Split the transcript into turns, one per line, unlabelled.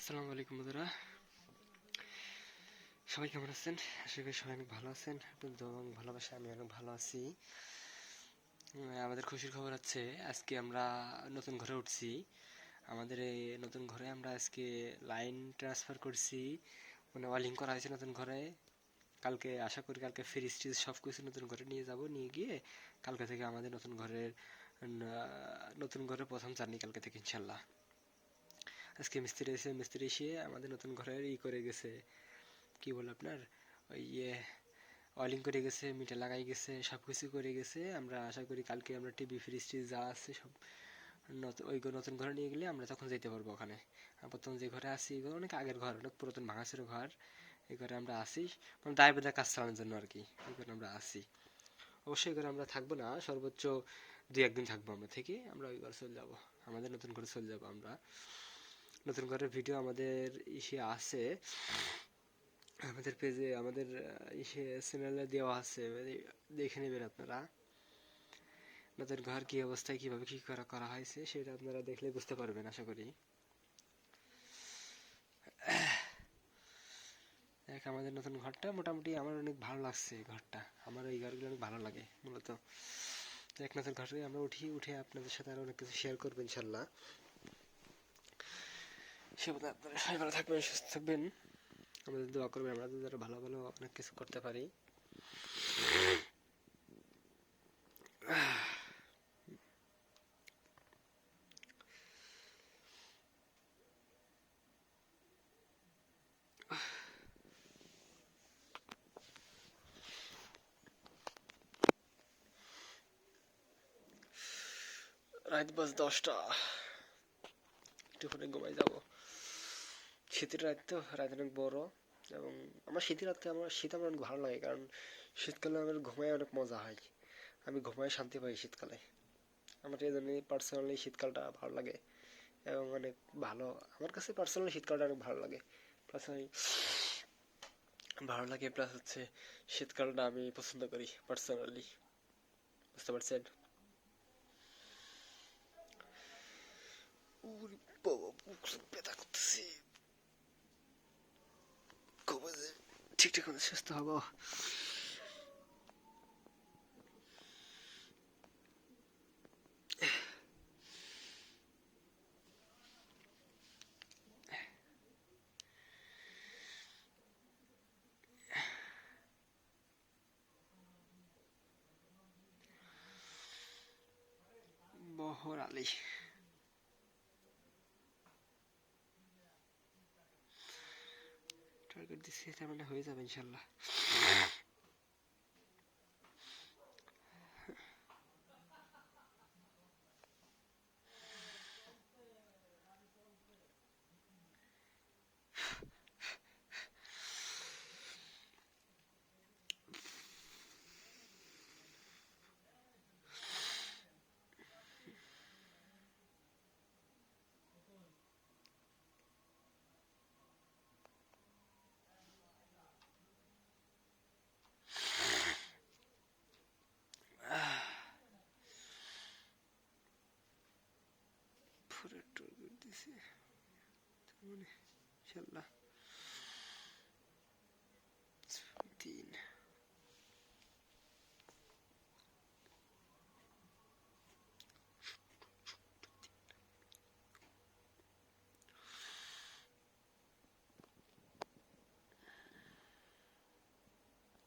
আসসালামু আলাইকুম সবাই কেমন আছেন? আশা করি সবাই অনেক ভালো আছেন। এবং ভালোবাসা আমি অনেক ভালো আছি। আমাদের খুশির খবর আজকে আমরা নতুন ঘরে উঠছি। আমাদের এই নতুন ঘরে আমরা আজকে লাইন ট্রান্সফার করছি। মানে ওয়ালিং করা হয়েছে নতুন ঘরে। কালকে, আশা করি কালকে ফ্রিজ ট্রিজ সব কিছু নতুন ঘরে নিয়ে যাব, নিয়ে গিয়ে কালকে থেকে আমাদের নতুন ঘরের নতুন ঘরে প্রথম জার্নি কালকে থেকে ইনশাল্লাহ আজকে মিস্ত্রি এসে মিস্ত্রি এসে আমাদের নতুন ঘরের ই করে গেছে কি বলে আপনার ওই ইয়ে অয়েলিং করে গেছে মিটার লাগাই গেছে সব কিছু করে গেছে আমরা আশা করি কালকে আমরা টিভি ফ্রিজ টিজ যা আছে সব নতুন ওই নতুন ঘরে নিয়ে গেলে আমরা তখন যেতে পারব ওখানে প্রথম যে ঘরে আসি এই ঘর অনেক আগের ঘর অনেক পুরাতন ভাঙাচের ঘর এই ঘরে আমরা আসি মানে দায় বেদা কাজ চালানোর জন্য আর কি এই ঘরে আমরা আসি অবশ্যই ঘরে আমরা থাকব না সর্বোচ্চ দুই একদিন থাকব আমরা থেকে আমরা ওই ঘরে চলে যাব আমাদের নতুন ঘরে চলে যাব আমরা নতুন ঘরের ভিডিও আমাদের ইসে আছে। আমাদের পেজে, আমাদের ইসে চ্যানেলে দেওয়া আছে। মানে দেখে নেবেন আপনারা। নতুন ঘর কি অবস্থায়, কীভাবে কি করা করা হয়েছে, সেটা আপনারা দেখলে বুঝতে পারবেন, আশা করি। দেখ, আমাদের নতুন ঘরটা মোটামুটি আমার অনেক ভালো লাগছে ঘরটা। আমার এই ঘরগুলো অনেক ভালো লাগে, মূলত। এক নতুন ঘরে আমরা উঠি, উঠে আপনাদের সাথে আরও অনেক কিছু শেয়ার করব, ইনশাল্লাহ। সে আপনারা ভালো থাকবেন, সুস্থ থাকবেন। আমাদের দোয়া করবেন, আমরা ভালো ভালো অনেক কিছু করতে পারি। রাত বাজ দশটা। একটু ঘুমাই যাব। শীতের রাত তো রাত অনেক বড় এবং আমার শীতের রাতে আমার, শীত আমার অনেক ভালো লাগে কারণ শীতকালে আমার ঘুমায় অনেক মজা হয়। আমি ঘুমায় শান্তি পাই শীতকালে। আমার এই জন্যই পার্সোনালি শীতকালটা ভালো লাগে এবং অনেক ভালো, আমার কাছে পার্সোনালি শীতকালটা অনেক ভালো লাগে। প্লাস আমি, ভালো লাগে প্লাস হচ্ছে শীতকালটা আমি পছন্দ করি পার্সোনালি বুঝতে পারছেন? উরি বাবা ঠিকঠাক মতো সুস্থ হবো বহর আলী টার্গেট দিচ্ছি মানে হয়ে যাবে ইনশাল্লাহ। টার্গেট মানে ইনশাল্লাহ